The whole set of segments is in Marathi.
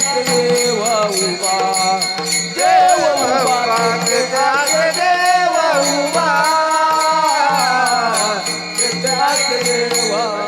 देव उभा. देव उभा. जगात देव उभा. जगात देवा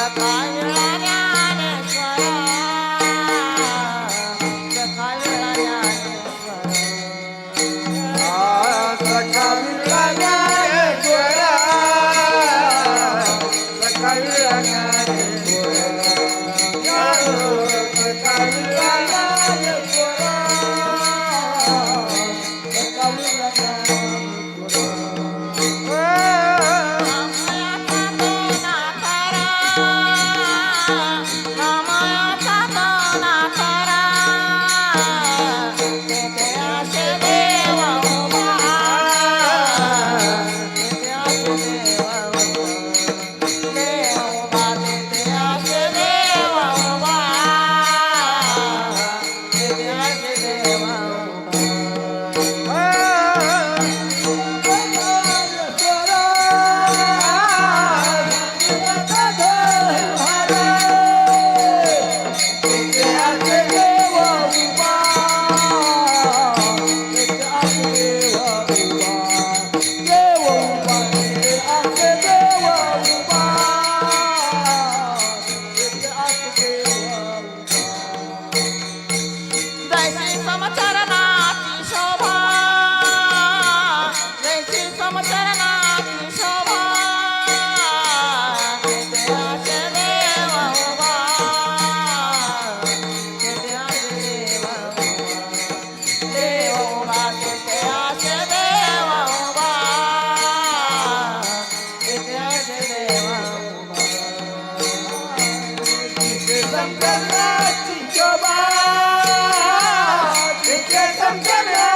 The yeah. Sometimes I think about Yeah.